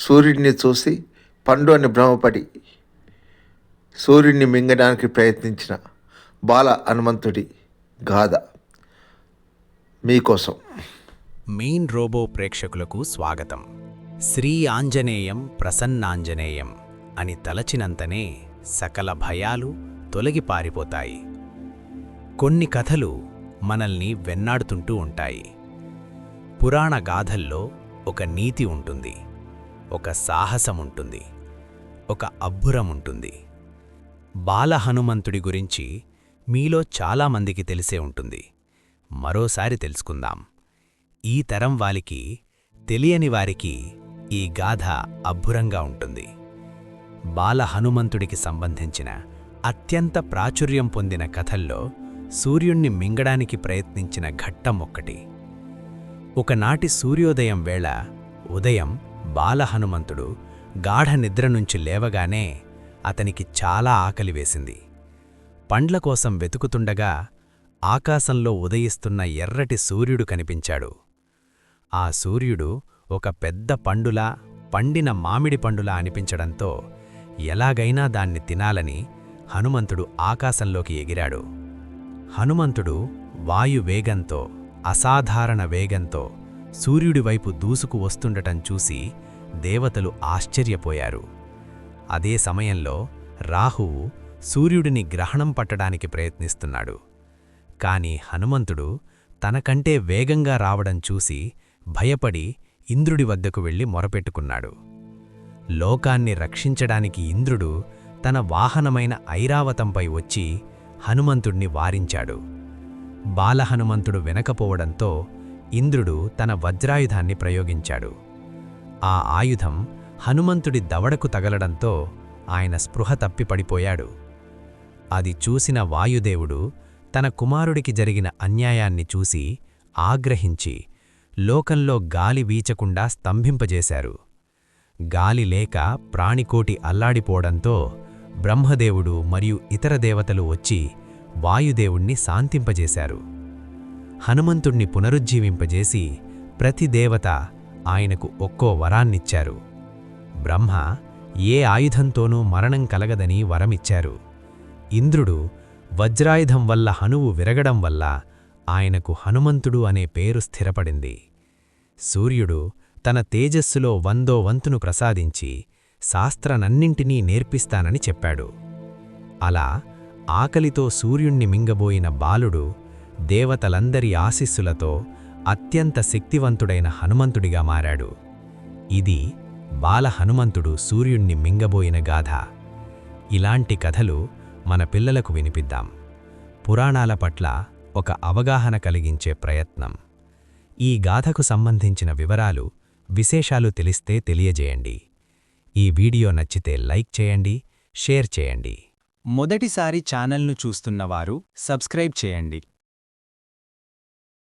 సూర్యుడిని చూసి పండు అని భ్రమపడి సూర్యుడిని మింగడానికి ప్రయత్నించిన బాల హనుమంతుడి గాథ మీకోసం. మెయిన్ రోబో ప్రేక్షకులకు స్వాగతం. శ్రీ ఆంజనేయం ప్రసన్నాంజనేయం అని తలచినంతనే సకల భయాలు తొలగి పారిపోతాయి. కొన్ని కథలు మనల్ని వెన్నాడుతుంటూ ఉంటాయి. పురాణ గాథల్లో ఒక నీతి ఉంటుంది. ఒక సాహసం ఉంటుంది ఒక అబ్బురం ఉంటుంది బాల హనుమంతుడి గురించి మీలో చాలామందికి తెలిసే ఉంటుంది. మరోసారి తెలుసుకుందాం. ఈ తరం వారికి తెలియని వారికి ఈ గాథ అబ్బురంగా ఉంటుంది. బాల హనుమంతుడికి సంబంధించిన అత్యంత ప్రాచుర్యం పొందిన కథల్లో సూర్యుణ్ణి మింగడానికి ప్రయత్నించిన ఘట్టం ఒక్కటి. ఒకనాటి సూర్యోదయం వేళ ఉదయం బాలహనుమంతుడు గాఢ నిద్ర నుంచి లేవగానే అతనికి చాలా ఆకలి వేసింది. పండ్ల కోసం వెతుకుతుండగా ఆకాశంలో ఉదయిస్తున్న ఎర్రటి సూర్యుడు కనిపించాడు. ఆ సూర్యుడు ఒక పెద్ద పండులా పండిన మామిడి పండులా అనిపించడంతో ఎలాగైనా దాన్ని తినాలని హనుమంతుడు ఆకాశంలోకి ఎగిరాడు. హనుమంతుడు వాయు వేగంతో అసాధారణ వేగంతో సూర్యుడి వైపు దూసుకు వస్తుండటం చూసి దేవతలు ఆశ్చర్యపోయారు. అదే సమయంలో రాహువు సూర్యుడిని గ్రహణం పట్టడానికి ప్రయత్నిస్తున్నాడు. కాని హనుమంతుడు తనకంటే వేగంగా రావడం చూసి భయపడి ఇంద్రుడి వద్దకు వెళ్ళి మొరపెట్టుకున్నాడు. లోకాన్ని రక్షించడానికి ఇంద్రుడు తన వాహనమైన ఐరావతంపై వచ్చి హనుమంతుణ్ణి వారించాడు. బాలహనుమంతుడు వెనకపోవడంతో ఇంద్రుడు తన వజ్రాయుధాన్ని ప్రయోగించాడు. ఆ ఆయుధం హనుమంతుడి దవడకు తగలడంతో ఆయన స్పృహ తప్పిపడిపోయాడు అది చూసిన వాయుదేవుడు తన కుమారుడికి జరిగిన అన్యాయాన్ని చూసి ఆగ్రహించి లోకంలో గాలి వీచకుండా స్తంభింపజేశారు. గాలి లేక ప్రాణికోటి అల్లాడిపోవడంతో బ్రహ్మదేవుడు మరియు ఇతర దేవతలు వచ్చి వాయుదేవుణ్ణి శాంతింపజేశారు. హనుమంతుణ్ణి పునరుజ్జీవింపజేసి ప్రతి దేవత ఆయనకు ఒక్కో వరాన్నిచ్చారు. బ్రహ్మ ఏ ఆయుధంతోనూ మరణం కలగదని వరమిచ్చారు. ఇంద్రుడు వజ్రాయుధం వల్ల హనువు విరగడం వల్ల ఆయనకు హనుమంతుడు అనే పేరు స్థిరపడింది. సూర్యుడు తన తేజస్సులో వందో వంతును ప్రసాదించి శాస్త్రనన్నింటినీ నేర్పిస్తానని చెప్పాడు. అలా ఆకలితో సూర్యుణ్ణి మింగబోయిన బాలుడు దేవతలందరి ఆశీస్సులతో అత్యంత శక్తివంతుడైన హనుమంతుడిగా మారాడు. ఇది బాల హనుమంతుడు సూర్యుణ్ణి మింగబోయిన గాథ. ఇలాంటి కథలు మన పిల్లలకు వినిపిద్దాం. పురాణాల పట్ల ఒక అవగాహన కలిగించే ప్రయత్నం. ఈ గాథకు సంబంధించిన వివరాలు విశేషాలు తెలిస్తే తెలియజేయండి. ఈ వీడియో నచ్చితే లైక్ చేయండి షేర్ చేయండి. మొదటిసారి ఛానల్ను చూస్తున్నవారు సబ్స్క్రైబ్ చేయండి.